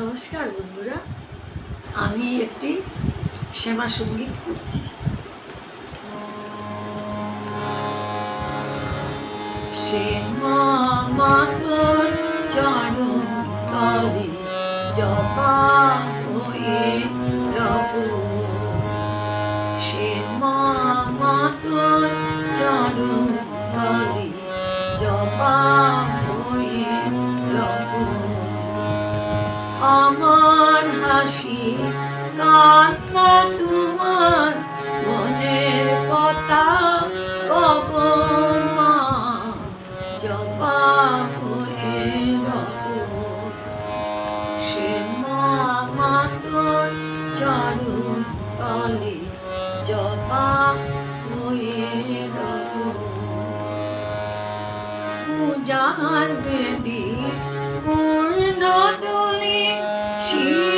নমস্কার বন্ধুরা, আমি একটি শ্যামা সংগীত করছি। শ্যামা মাতর চরণ তলে জপা হয়ে রব। শ্যামা মাতর চরণ তলে জপা আমার হাসি, কান্না তোমার মনের কথা কব মা, জবা হয়ে রব সে মা মাতর চরণ তলে জবা হয়ে রব পূজার বেদি পূর্ণ তুলি শিল্পেতে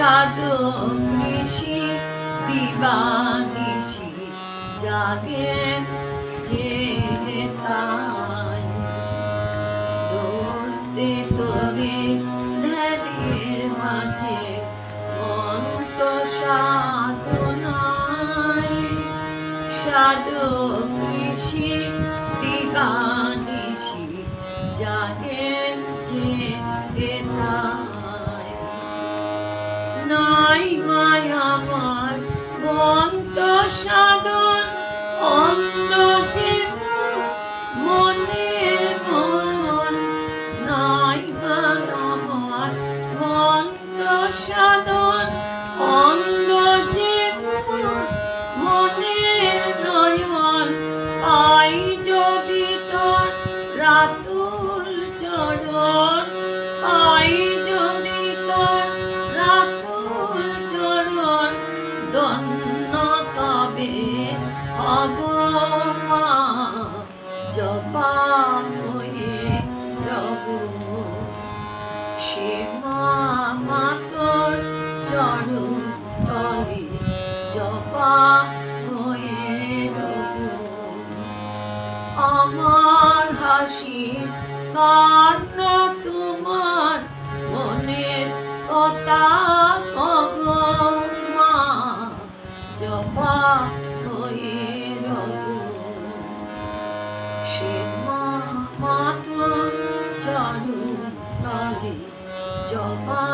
সাধু ঋষি দিবানিশি জাগেন যে তাই। দৌড়তে তোরে ধ্যানের মাঝে মন্ত সাধনায়। সাধু কৃষি দিবানিশি জাগেন যে হেতায় মায়া আমার মন্ত সাধন অন্য জীব মনের মরণ নাই আমার মন্ত সাধন। আমার হাসি কান্না তোমার মনের কথা কব মা? জপা হয়ে রব। সে মা মাতর চরণ তলে জবা